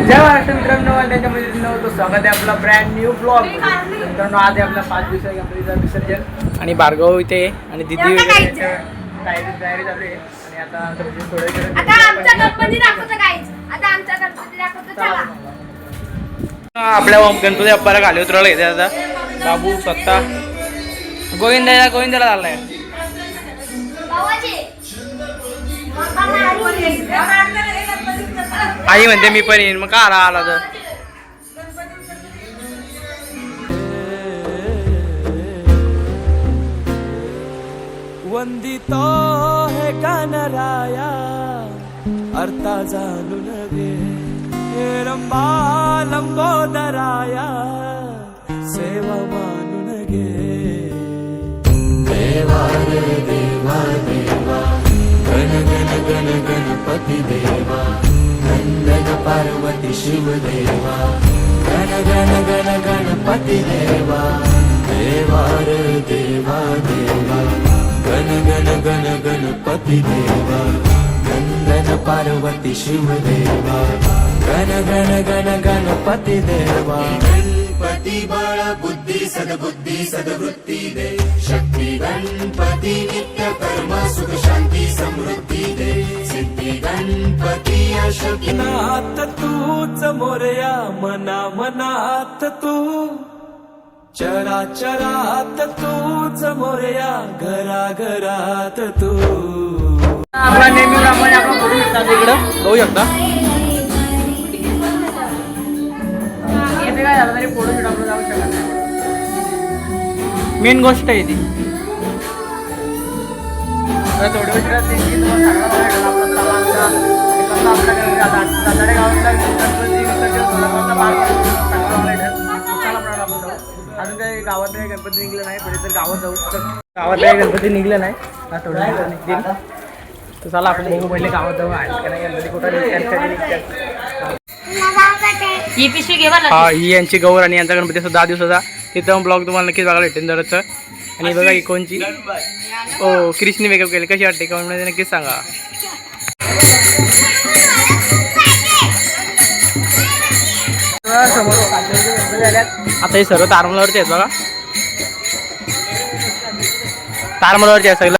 जय महाराष्ट्र मित्रांनो आणि त्याच्यामध्ये नव्हतं स्वागत आहे आपला ब्रँड न्यू ब्लॉग मित्रांनो आज आहे आपला पाच दिवसा गणपतीचा विसर्जन. आणि भार्गव इथे आणि दिदी वगैरे तयारी तयारी चालू आहे. आणि आता थोडे आपल्या गणपती बाप्पाला खाली उतरायला घेते आता. बाबू स्वतः गोविंदाला गोविंदाला भावाजी. आई म्हणते मी पण येईन. मग का आला आला तर? वंदितो हे कानराया अर्था जाणून घे हे रंबा लंबोदराया सेवा मानून घे. देवा रे देवा देवा. गण गण गण गणपती देवा नंदन पार्वती शिव देवा गण गण गण गणपती देवा देवा देवा देवा गण गण गण गणपती देवा नंदन पार्वती शिव देवा गण गण गण गणपती देवा गणपती बळ बुद्धी सद्बुद्धी सद्वृत्ती दे शक्ती गणपती नित्य कर्म सुख शांती समृद्धी दे सिद्धी गणपती अशोकीनाथ तूच मोरया मना मनात तू चरा चरात तूच मोरया घरा घरात तू आपला नेहमी प्रमाणे आपण बघू शकता इकडं बघू शकता काय झालं तरी फोटो मेन गोष्ट आहे ती. थोड्या वेळात गणपती आहे. अजून काही गावात निघले नाही पहिले तर गावात जाऊ. तर गावात गणपती निघले नाही. थोड्या वेळात निघतील तर चला आपण बघू पहिले गावात जाऊ. का नाही गणपती कुठं ही पिशवी घेवा हा ही यांची गौर आणि यांचा गणपती असतो दहा दिवसाचा. तिथं ब्लॉग तुम्हाला नक्कीच बघायला भेटेल दरचं आणि बघा ही कोणची? ओ क्रिशनी मेकअप केले. कशी वाटते? कमेंटमध्ये नक्कीच सांगा. समोर आता हे सर्व तारमलावरती आहेत बघा. तारमलावरती आहे सगळं.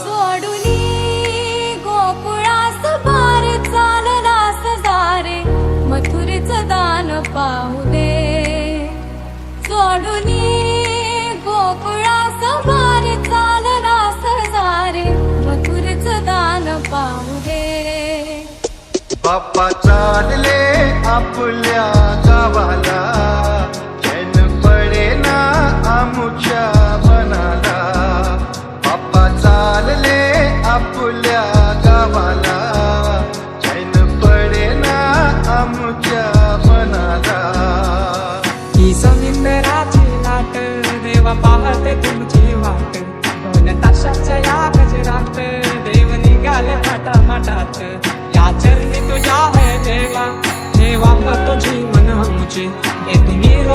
बाप्पा आपल्या गावाला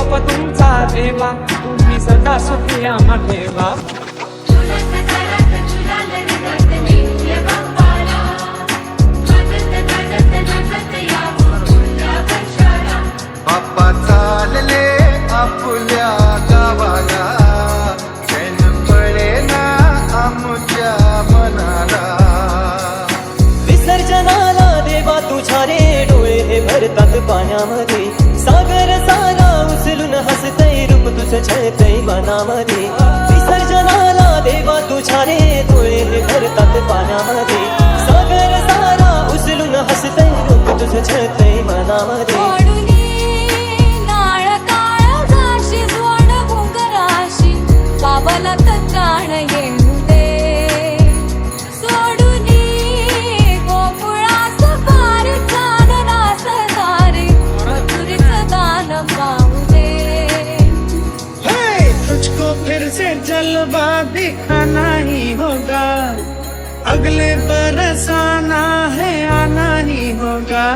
रोप तुमचा देवा तुम्ही सदा सुखी आम्हा ठेवा बाप्पा चालले आपल्या गावाला चैन पडे ना आमुच्या मनाला विसर्जनाला देवा तुझ्या रे डोळे हे भरतात पाण्यामध्ये. सागर उचलून हसतय रूप तुझं छळतय मनामध्ये. विसर्जनाला देवा तुझ्या रे डोळे हे भरतात पाण्यामध्ये. सागर सारा उचलून हसतय रूप तुझं छळतय मनामध्ये. دل برسانا ہے، آنا ہی ہوگا۔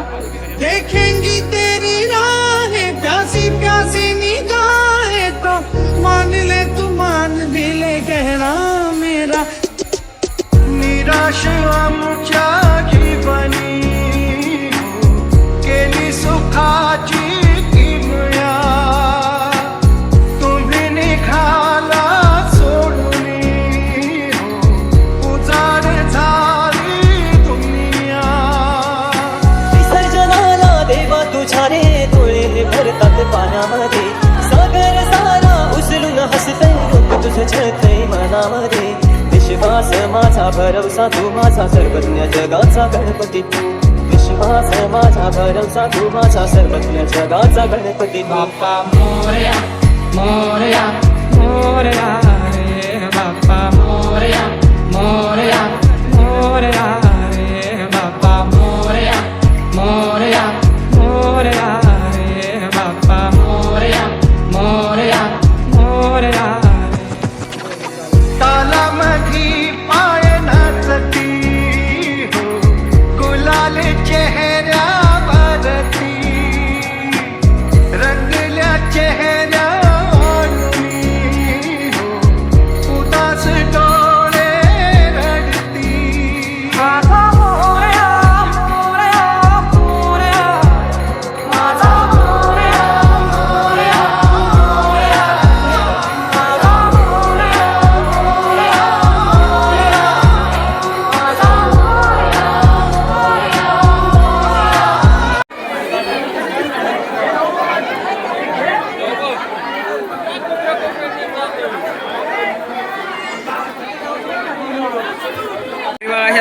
دیکھیں گی تیری راہ، پیاسی پیاسی نگاہ ہے تو مان لے تو مان بھی لے گہرا میرا۔ میرا شام کیا کی بنی छळतय विश्वास माझा भरवसा तू माझा सर्वज्ञ जगाचा गणपती. तू विश्वास माझा भरवसा तू माझा सर्वज्ञ जगाचा गणपती. बाप्पा मोरया मोरया मोरया रे बाप्पा मोरया.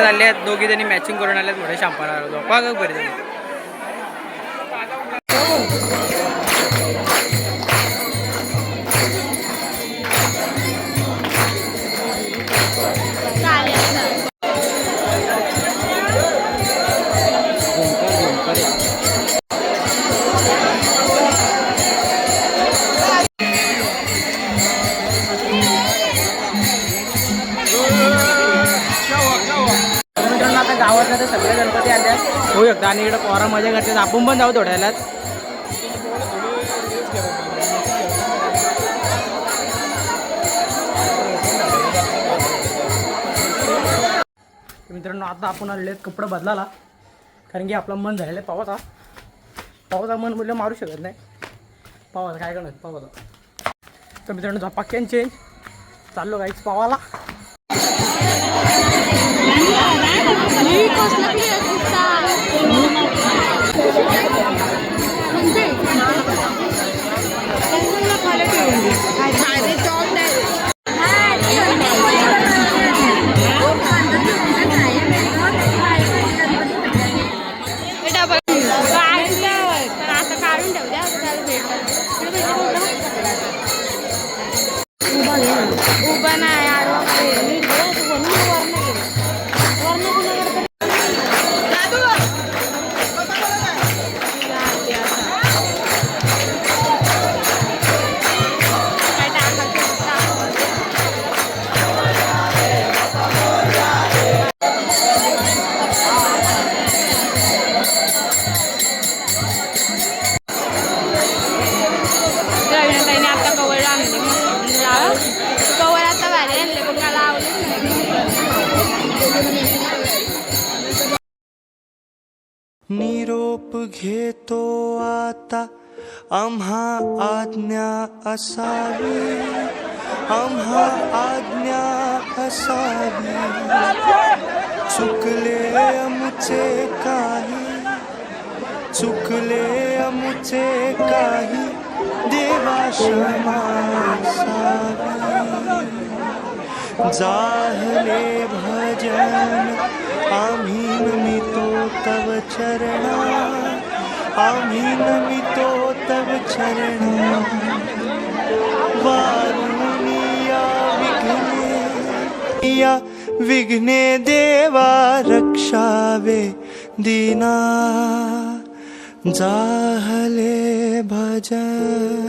चालले आहेत. दोघी जणी मॅचिंग करून आल्यात मोठ्या शांपाला बघा बघ बरे पोरा मजा करतात आपण पण जाऊ थोड्या वेळात मित्रांनो आता आपण आलेले आहेत कपडे बदलाला कारण की आपलं मन झालेलं आहे पावाचा पावाचा मन बोललं मारू शकत नाही पावाचा काय करणार पावाचा तर मित्रांनो झपाक्यान चेंज चाललो काहीच पावाला निरोप घेतो आता. आम्हा आज्ञा असावी. आम्हा आज्ञा असावी. चुकले आमचे काही. चुकले आमचे काही. देवा क्षमा असावी. जाहले भजन आम्ही नमितो तव चरणा आम्ही नमितो तव चरणा। वारुनिया विघ्ने या विघ्ने देवा रक्षावे दीना। जाहले भजन